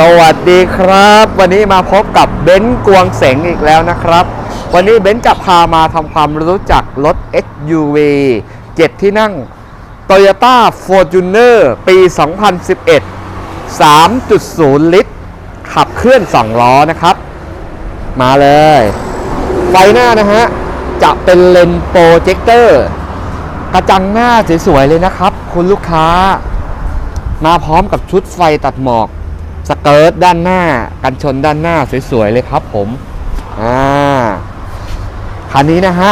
สวัสดีครับ วันนี้มาพบกับเบนซ์กวงเสงอีกแล้วนะครับ วันนี้เบนซ์จะพามาทำความรู้จักรถ SUV 7 ที่นั่ง Toyota Fortuner ปี 2011 3.0 ลิตร ขับเคลื่อน 2 ล้อนะครับ มาเลย ไฟหน้านะฮะ จะเป็นเลนโปรเจคเตอร์ กระจังหน้าสวยๆเลยนะครับ คุณลูกค้า มาพร้อมกับชุดไฟตัดหมอก สเกิร์ตด้านหน้า กันชนด้านหน้าสวยๆเลยครับผมอ่าคันนี้นะฮะ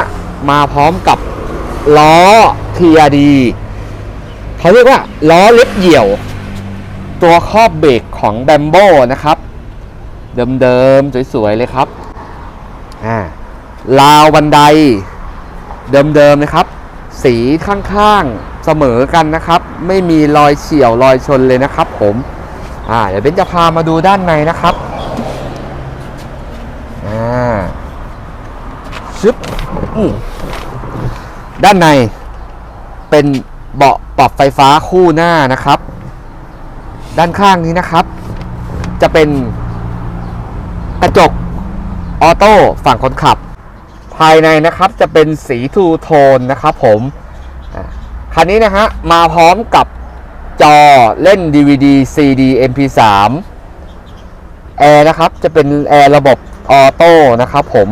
มาพร้อมกับล้อ TRD เขาเรียกว่าล้อเล็บเหี่ยว ตัวครอบเบรกของ b บมโบนะครับ เดิมๆ สวยๆ เลยครับอ่าราวบันได เดิมๆนะครับ สีข้างๆ เสมอกันนะครับ ไม่มีรอยเฉี่ยวรอยชนเลยนะครับผม อ่าเดี๋ยวเบนจะพามาดูด้านในนะครับอ่าชึบอืมด้านในเป็นเบาะปรับไฟฟ้าคู่หน้านะครับ ด้านข้างนี้นะครับ จะเป็นกระจกออโต้ฝั่งคนขับ ภายในนะครับจะเป็นสีทูโทนนะครับผมคันนี้นะฮะมาพร้อมกับ จอเล่น DVD CD MP3 แอร์นะครับจะเป็นแอร์ระบบออโต้นะครับผม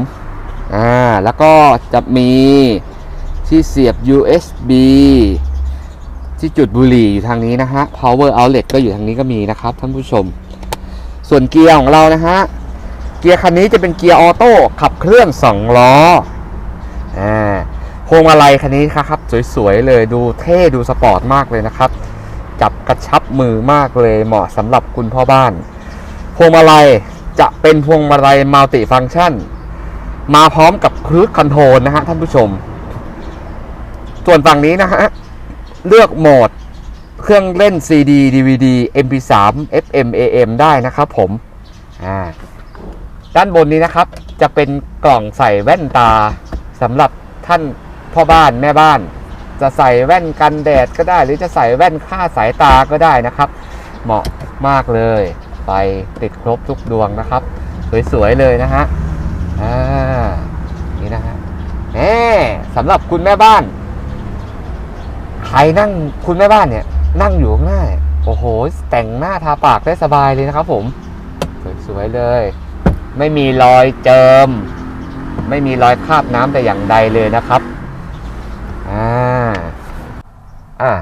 อ่าแล้วก็จะมีที่เสียบ USB ที่จุดบุหรี่อยู่ทางนี้นะฮะ power outlet ก็อยู่ทางนี้ก็มีนะครับท่านผู้ชม ส่วนเกียร์ของเรานะฮะ เกียร์คันนี้จะเป็นเกียร์ออโต้ขับเคลื่อน2ล้ออ่าพวงมาลัยคันนี้ครับ สวยๆเลยดูเท่ดูสปอร์ตมากเลยนะครับ จับกระชับมือมากเลยเหมาะสำหรับคุณพ่อบ้าน พวงมาลัยจะเป็นพวงมาลัยมัลติฟัง c t ชัน มาพร้อมกับครู e คอนโทรลนะฮะท่านผู้ชม ส่วนฝั่งนี้นะฮะ เลือกโหมดเครื่องเล่น CD DVD MP3 FM AM ได้นะครับผมอ่าด้านบนนี้นะครับ จะเป็นกล่องใส่แว่นตาสำหรับท่านพ่อบ้านแม่บ้าน จะใส่แว่นกันแดดก็ได้ หรือจะใส่แว่นค่าสายตาก็ได้นะครับ เหมาะมากเลยไฟติดครบทุกดวงนะครับ สวยๆเลยนะฮะอ่านี่นะฮะแหมสำหรับคุณแม่บ้านใครนั่งคุณแม่บ้านเนี่ย นั่งอยู่ข้างหน้าโอ้โห แต่งหน้าทาปากได้สบายเลยนะครับผม สวยๆเลย ไม่มีรอยเจิม ไม่มีรอยคราบน้ำแต่อย่างใดเลยนะครับ อ่า อ่า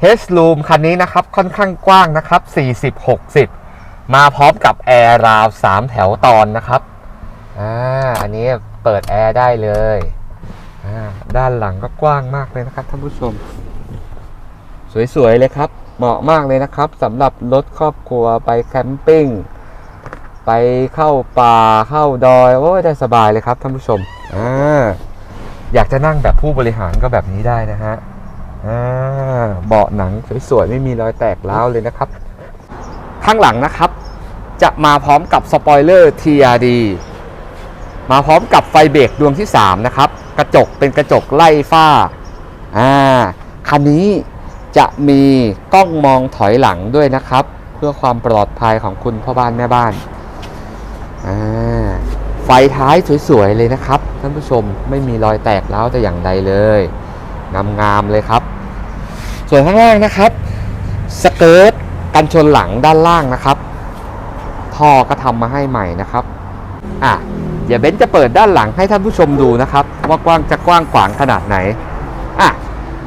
เฮสลูมคันนี้นะครับค่อนข้างกว้างนะครับ 40 60 มาพร้อมกับแอร์ราว 3 แถวตอนนะครับอ่าอันนี้เปิดแอร์ได้เลยอ่าด้านหลังก็กว้างมากเลยนะครับท่านผู้ชม สวยๆเลยครับ เหมาะมากเลยนะครับสำหรับรถครอบครัวไปแคมปิ้งไปเข้าป่าเข้าดอยโอ้ยได้สบายเลยครับท่านผู้ชมอ่าอยากจะนั่งแบบผู้บริหารก็แบบนี้ได้นะฮะ เบาะหนังสวยๆไม่มีรอยแตกร้าวเลยนะครับ ข้างหลังนะครับ จะมาพร้อมกับสปอยเลอร์ TRD มาพร้อมกับไฟเบรกดวงที่ 3 นะครับ กระจกเป็นกระจกไล่ฝ้าอ่าคันนี้จะมีกล้องมองถอยหลังด้วยนะครับ เพื่อความปลอดภัยของคุณพ่อบ้านแม่บ้านอ่าไฟท้ายสวยๆเลยนะครับท่านผู้ชมไม่มีรอยแตกร้าวแต่อย่างใดเลย งามๆเลยครับ ส่วนข้างล่างนะครับสเกิร์ตกันชนหลังด้านล่างนะครับท่อก็ทำมาให้ใหม่นะครับอะเดี๋ยวเบนซ์จะเปิดด้านหลังให้ท่านผู้ชมดูนะครับ ว่ากว้างจะกว้างขวางขนาดไหนอะ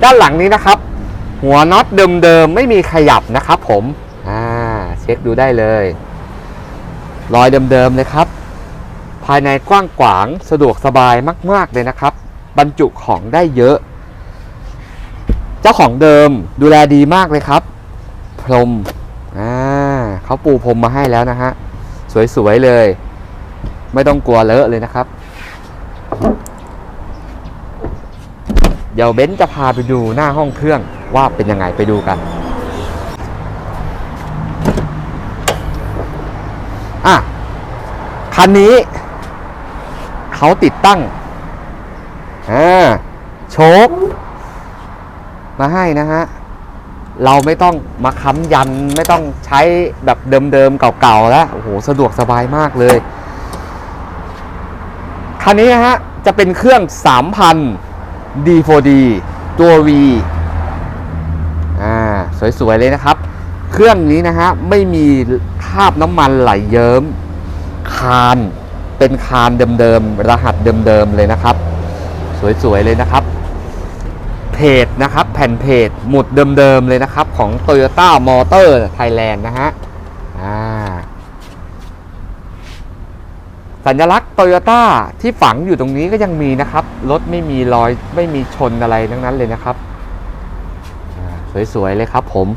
ด้านหลังนี้นะครับ หัวน็อตเดิมๆไม่มีขยับนะครับ ผมอ่าเช็คดูได้เลยรอยเดิมๆเลยครับ ภายในกว้างขวางสะดวกสบายมาก ๆเลยนะครับ บรรจุของได้เยอะ เจ้าของเดิมดูแลดีมากเลยครับ พรมอ่าเขาปูพรมมาให้แล้วนะฮะ สวยๆเลย ไม่ต้องกลัวเลอะเลยนะครับ เดี๋ยวเบนจะพาไปดูหน้าห้องเครื่องว่าเป็นยังไงไปดูกันอะคันนี้เขาติดตั้งอ่าโชค มาให้นะฮะ เราไม่ต้องมาค้ำยันไม่ต้องใช้แบบเดิมๆเก่าๆแล้ว โอ้โห สะดวกสบายมากเลย คันนี้นะฮะ จะเป็นเครื่อง 3,000 D4D ตัว V อ่า สวยๆ เลยนะครับ เครื่องนี้นะฮะ ไม่มีคราบน้ำมันไหลเยิ้ม คานเป็นคานเดิมๆ รหัสเดิมๆ เลยนะครับ สวยๆ เลยนะครับ เพจนะครับ แผ่นเพจหมุดเดิมๆเลยนะครับ ของ Toyota Motor Thailand นะฮะอ่าสัญลักษณ์โตโยต้าที่ฝังอยู่ตรงนี้ก็ยังมีนะครับ รถไม่มีรอยไม่มีชนอะไรทั้งนั้นเลยนะครับ สวยๆเลยครับผม